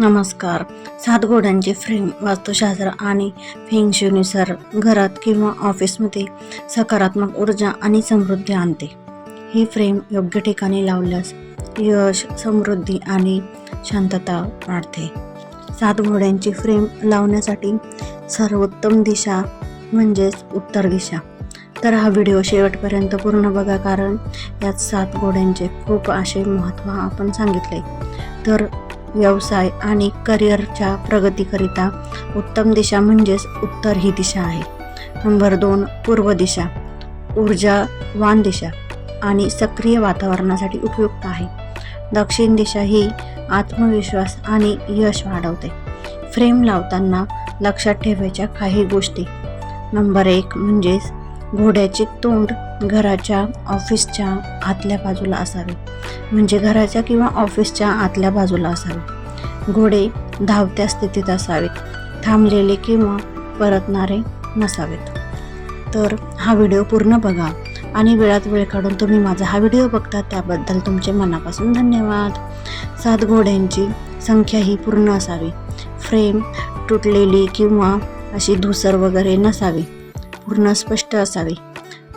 नमस्कार. सात घोड्यांचे फ्रेम वास्तुशास्त्र आणि फेंगशूनुसार घरात किंवा ऑफिसमध्ये सकारात्मक ऊर्जा आणि समृद्धी आणते. ही फ्रेम योग्य ठिकाणी लावल्यास यश समृद्धी आणि शांतता वाढते. सात घोड्यांची फ्रेम लावण्यासाठी सर्वोत्तम दिशा म्हणजेच उत्तर दिशा. तर हा व्हिडिओ शेवटपर्यंत पूर्ण बघा कारण यात सात घोड्यांचे खूप असे महत्त्व आपण सांगितले. तर व्यवसाय आणि करिअरच्या प्रगतीकरिता उत्तम दिशा म्हणजेच उत्तर ही दिशा आहे. नंबर दोन पूर्व दिशा. ऊर्जावान दिशा आणि सक्रिय वातावरणासाठी उपयुक्त आहे. दक्षिण दिशा ही आत्मविश्वास आणि यश वाढवते. फ्रेम लावताना लक्षात ठेवायच्या काही गोष्टी. नंबर एक म्हणजेच घोड्याचे तोंड घराच्या ऑफिसच्या आतल्या बाजूला असावे. म्हणजे घराच्या किंवा ऑफिसच्या आतल्या बाजूला असावे. घोडे धावत्या स्थितीत असावेत थांबलेले किंवा परतणारे नसावेत. तर हा व्हिडिओ पूर्ण बघा आणि वेळात वेळ काढून तुम्ही माझा हा व्हिडिओ बघता त्याबद्दल तुमचे मनापासून धन्यवाद. सात घोड्यांची संख्या ही पूर्ण असावी. फ्रेम तुटलेली किंवा अशी धुसर वगैरे नसावी. पूर्ण स्पष्ट असावी.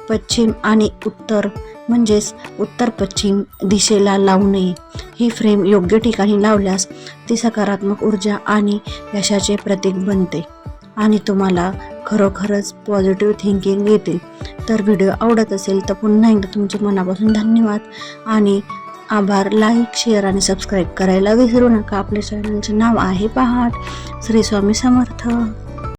पश्चिम आणि उत्तर म्हणजेच उत्तर पश्चिम दिशेला लावू नये. ही फ्रेम योग्य ठिकाणी लावल्यास ती सकारात्मक ऊर्जा आणि यशाचे प्रतीक बनते. आणि तुम्हाला खरोखरच पॉझिटिव्ह थिंकिंग येतील. तर व्हिडिओ आवडत असेल तर पुन्हा एकदा तुमचे मनापासून धन्यवाद. आणि आभार लाईक शेअर आणि सबस्क्राईब करायला विसरू नका. आपल्या चॅनलचे नाव आहे पहाट श्री स्वामी समर्थ.